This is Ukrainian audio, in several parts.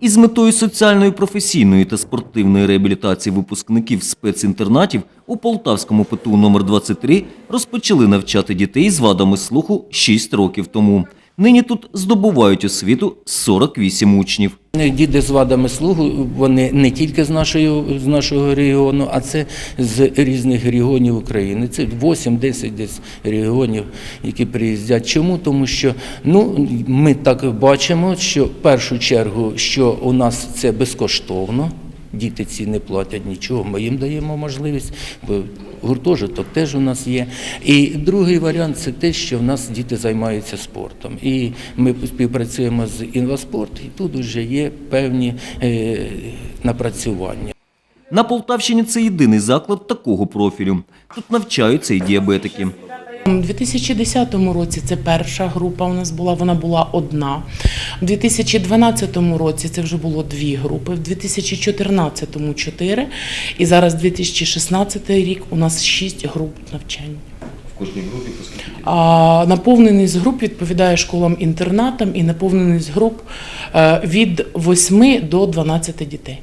Із метою соціальної, професійної та спортивної реабілітації випускників спецінтернатів у Полтавському ПТУ номер 23 розпочали навчати дітей з вадами слуху 6 років тому. Нині тут здобувають освіту 48 учнів. Діти з вадами слуху, вони не тільки з, нашої, з нашого регіону, а це з різних регіонів України. Це 8-10 десь регіонів, які приїздять. Чому? Тому що ну, ми так бачимо, що в першу чергу, що у нас це безкоштовно. Діти ці не платять нічого, ми їм даємо можливість, бо гуртожиток теж у нас є. І другий варіант це те, що в нас діти займаються спортом. І ми співпрацюємо з інваспорт, і тут вже є певні е, напрацювання. На Полтавщині це єдиний заклад такого профілю. Тут навчаються і діабетики. У 2010 році це перша група у нас була, вона була одна. У 2012 році це вже було дві групи, в 2014 – чотири, і зараз 2016 рік у нас шість груп навчання. В кожній групі? А наповненість груп відповідає школам-інтернатам і наповненість груп е, від 8 до 12 дітей.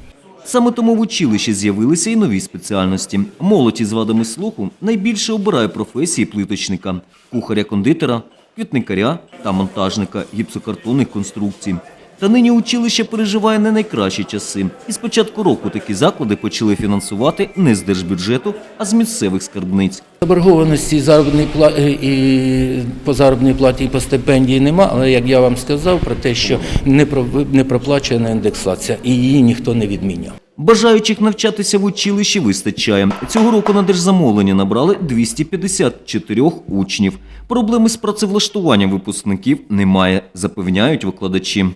Саме тому в училищі з'явилися і нові спеціальності. Молодь із вадами слуху найбільше обирає професії плиточника, кухаря-кондитера, квітникаря та монтажника гіпсокартонних конструкцій. Та нині училище переживає не найкращі часи. І з початку року такі заклади почали фінансувати не з держбюджету, а з місцевих скарбниць. Заборгованості заробітної пла- і по заробітній платі і по стипендії нема, але як я вам сказав про те, що не проплачена індексація, і її ніхто не відміняв. Бажаючих навчатися в училищі вистачає. Цього року на держзамовлення набрали 254 учнів. Проблеми з працевлаштуванням випускників немає, запевняють викладачі.